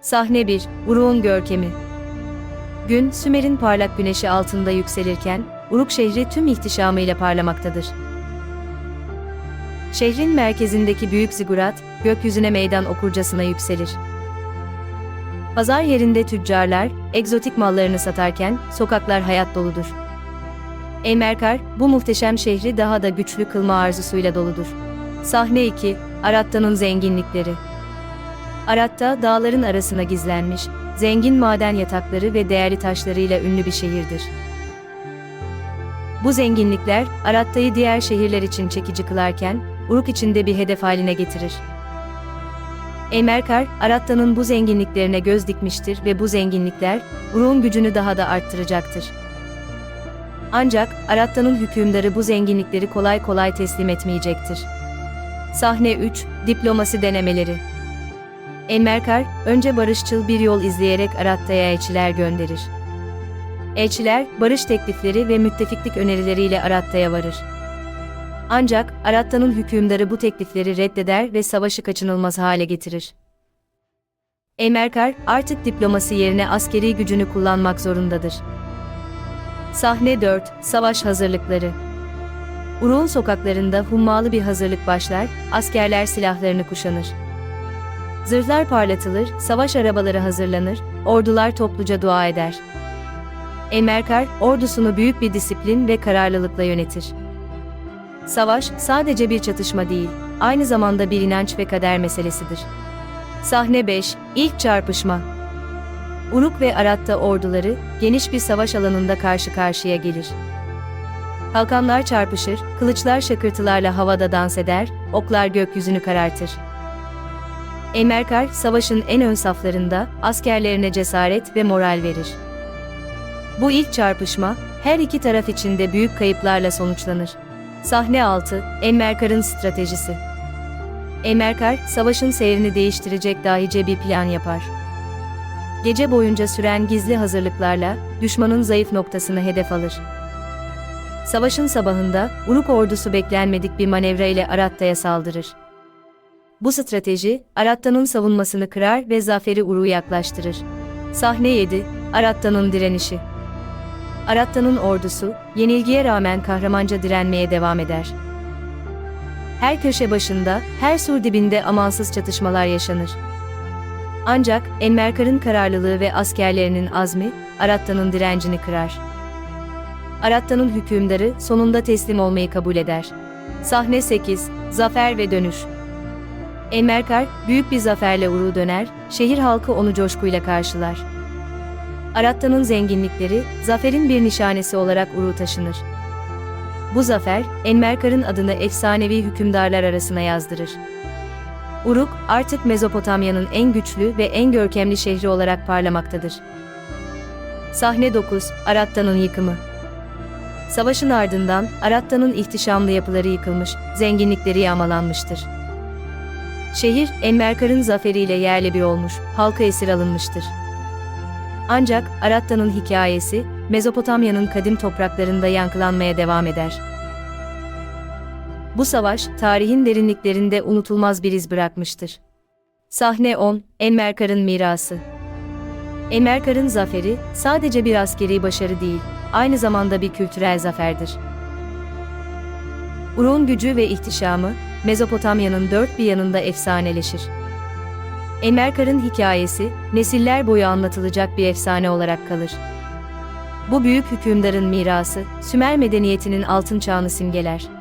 Sahne 1, Uruk'un görkemi. Gün, Sümer'in parlak güneşi altında yükselirken, Uruk şehri tüm ihtişamıyla parlamaktadır. Şehrin merkezindeki büyük zigurat, gökyüzüne meydan okurcasına yükselir. Pazar yerinde tüccarlar, egzotik mallarını satarken, sokaklar hayat doludur. Eymerkar, bu muhteşem şehri daha da güçlü kılma arzusuyla doludur. Sahne 2, Aratta'nın zenginlikleri. Aratta, dağların arasına gizlenmiş, zengin maden yatakları ve değerli taşlarıyla ünlü bir şehirdir. Bu zenginlikler, Aratta'yı diğer şehirler için çekici kılarken, Uruk için de bir hedef haline getirir. Eymerkar, Aratta'nın bu zenginliklerine göz dikmiştir ve bu zenginlikler, Uruk'un gücünü daha da arttıracaktır. Ancak, Aratta'nın hükümdarı bu zenginlikleri kolay kolay teslim etmeyecektir. Sahne 3, Diplomasi denemeleri Enmerkar, önce barışçıl bir yol izleyerek Aratta'ya elçiler gönderir. Elçiler, barış teklifleri ve müttefiklik önerileriyle Aratta'ya varır. Ancak, Aratta'nın hükümdarı bu teklifleri reddeder ve savaşı kaçınılmaz hale getirir. Enmerkar, artık diplomasi yerine askeri gücünü kullanmak zorundadır. Sahne 4, Savaş hazırlıkları Uruk'un sokaklarında hummalı bir hazırlık başlar, askerler silahlarını kuşanır. Zırhlar parlatılır, savaş arabaları hazırlanır, ordular topluca dua eder. Enmerkar, ordusunu büyük bir disiplin ve kararlılıkla yönetir. Savaş, sadece bir çatışma değil, aynı zamanda bir inanç ve kader meselesidir. Sahne 5, İlk Çarpışma Uruk ve Arat'ta orduları, geniş bir savaş alanında karşı karşıya gelir. Kalkanlar çarpışır, kılıçlar şakırtılarla havada dans eder, oklar gökyüzünü karartır. Enmerkar, savaşın en ön saflarında, askerlerine cesaret ve moral verir. Bu ilk çarpışma, her iki taraf için de büyük kayıplarla sonuçlanır. Sahne 6, Enmerkar'ın stratejisi. Enmerkar, savaşın seyrini değiştirecek dahice bir plan yapar. Gece boyunca süren gizli hazırlıklarla, düşmanın zayıf noktasını hedef alır. Savaşın sabahında, Uruk ordusu beklenmedik bir manevra ile Aratta'ya saldırır. Bu strateji, Aratta'nın savunmasını kırar ve zaferi Uruk'u yaklaştırır. Sahne 7, Aratta'nın direnişi. Aratta'nın ordusu, yenilgiye rağmen kahramanca direnmeye devam eder. Her köşe başında, her sur dibinde amansız çatışmalar yaşanır. Ancak, Enmerkar'ın kararlılığı ve askerlerinin azmi, Aratta'nın direncini kırar. Aratta'nın hükümdarı sonunda teslim olmayı kabul eder. Sahne 8, Zafer ve Dönüş Enmerkar, büyük bir zaferle Uruk'u döner, şehir halkı onu coşkuyla karşılar. Aratta'nın zenginlikleri, zaferin bir nişanesi olarak Uruk'u taşınır. Bu zafer, Enmerkar'ın adını efsanevi hükümdarlar arasına yazdırır. Uruk, artık Mezopotamya'nın en güçlü ve en görkemli şehri olarak parlamaktadır. Sahne 9, Aratta'nın yıkımı. Savaşın ardından, Aratta'nın ihtişamlı yapıları yıkılmış, zenginlikleri yağmalanmıştır. Şehir, Enmerkar'ın zaferiyle yerle bir olmuş, halka esir alınmıştır. Ancak, Aratta'nın hikayesi, Mezopotamya'nın kadim topraklarında yankılanmaya devam eder. Bu savaş, tarihin derinliklerinde unutulmaz bir iz bırakmıştır. Sahne 10, Enmerkar'ın mirası. Enmerkar'ın zaferi, sadece bir askeri başarı değil, aynı zamanda bir kültürel zaferdir. Uruk'un gücü ve ihtişamı, Mezopotamya'nın dört bir yanında efsaneleşir. Enmerkar'ın hikayesi, nesiller boyu anlatılacak bir efsane olarak kalır. Bu büyük hükümdarın mirası, Sümer medeniyetinin altın çağını simgeler.